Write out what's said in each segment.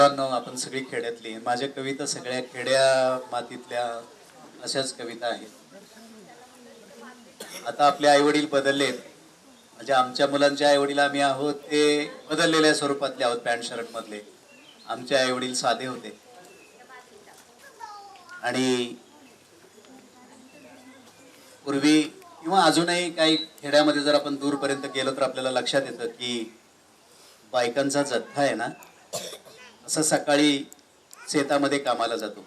आपण सगळी खेड्यातली माझ्या कविता सगळ्या खेड्या मातीतल्या अशाच कविता आहेत. आता आपले आईवडील बदललेत. म्हणजे आमच्या मुलांचे आईवडील आम्ही आहोत ते बदललेल्या स्वरूपातले आहोत पॅन्ट शर्ट मधले आमचे आईवडील साधे होते. आणि पूर्वी किंवा अजूनही काही खेड्यामध्ये जर आपण दूरपर्यंत गेलो तर आपल्याला लक्षात येतं की बायकांचा जथ्था आहे ना असं सकाळी शेतामध्ये कामाला जातो.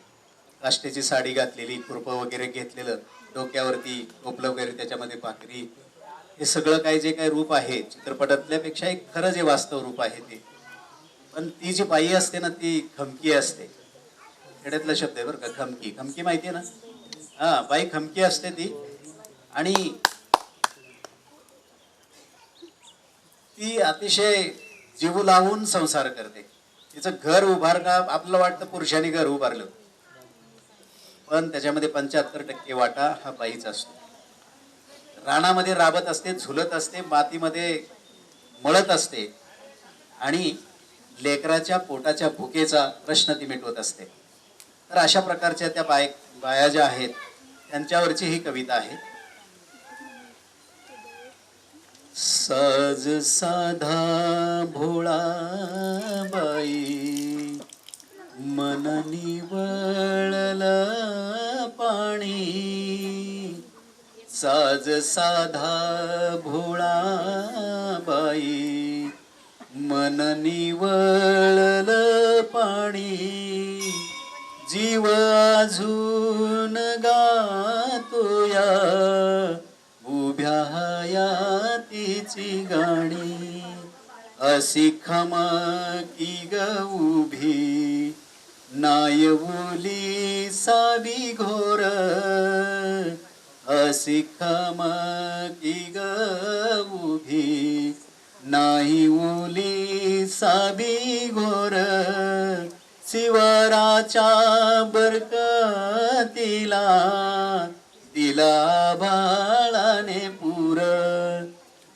काष्टेची साडी घातलेली खुरपं वगैरे घेतलेलं डोक्यावरती टोपलं वगैरे त्याच्यामध्ये भाकरी हे सगळं काही जे काही रूप आहे चित्रपटातल्यापेक्षा एक खरं जे वास्तव रूप आहे ते. पण ती जी बाई असते ना ती खमकी असते. खेड्यातला शब्द आहे बरं का खमकी. खमकी माहिती आहे ना? हा बाई खमकी असते ती. आणि ती अतिशय जीव लावून संसार करते. तिचं घर उभारणं आपल्याला वाटतं पुरुषांनी घर उभारलं. पण त्याच्यामध्ये पंच्याहत्तर टक्के वाटा हा बाईचा असतो. रानामध्ये राबत असते झुलत असते मातीमध्ये मळत असते आणि लेकराच्या पोटाच्या भुकेचा प्रश्न ती मिटवत असते. तर अशा प्रकारच्या त्या बाय बाया ज्या आहेत त्यांच्यावरची ही कविता आहे. साज साधा भोळा बाई. मन निवळल पाणी. साज साधा भोळा बाई. मन निवळल पाणी. जीव अजून गातोया. तिची गाणी अशी खमकी ग उभी. नायवली सावी घोर अशी खमकी ग उभी. नाही उली साबी घोर शिवराच्या बरकतीला दिला बाळाने पुर.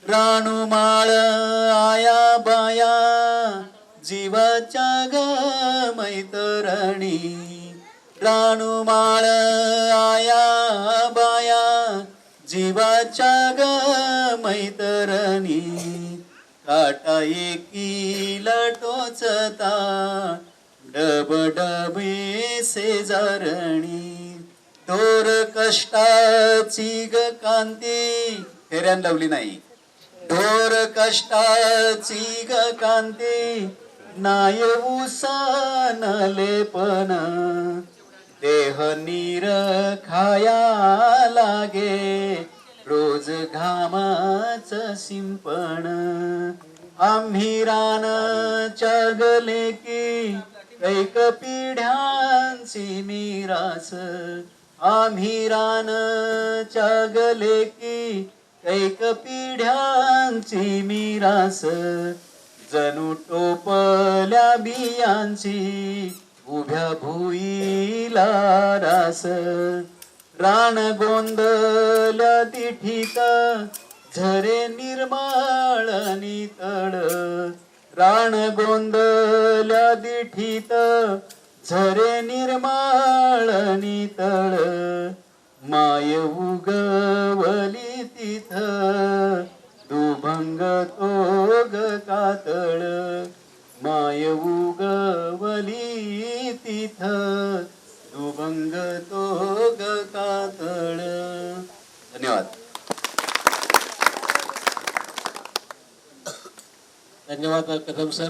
राणूमाळ आया बाया जीवाच्या ग मैतरणी राणूमाळ आया बाया जीवाच्या ग मैतरणी काटा एकी लटोचता डब डबे शेजारणी दोर कष्टाची ग कांती फेऱ्यान लावली नाही. थोर कष्टाची ग कांती नाय उसानले पण. देह नीर खाया लागे रोज घामाच सिंपण आम्ही रान चगले की कैक पिढ्यांची मिरास. आम्ही रान चगले की कैक पिढ्यांची मिरास जणू टोपल्या बियांची उभ्या भुईला रास. राण गोंदल तिठीत झरे निर्माळ नितळ. राण गोंदल दिठीत झरे निर्माळ नितळ. माय उगवली तिथ दुभंग ग कातळ. माय उगवली तिथ दुभंग ग कातळ. धन्यवाद. धन्यवाद कदम सर.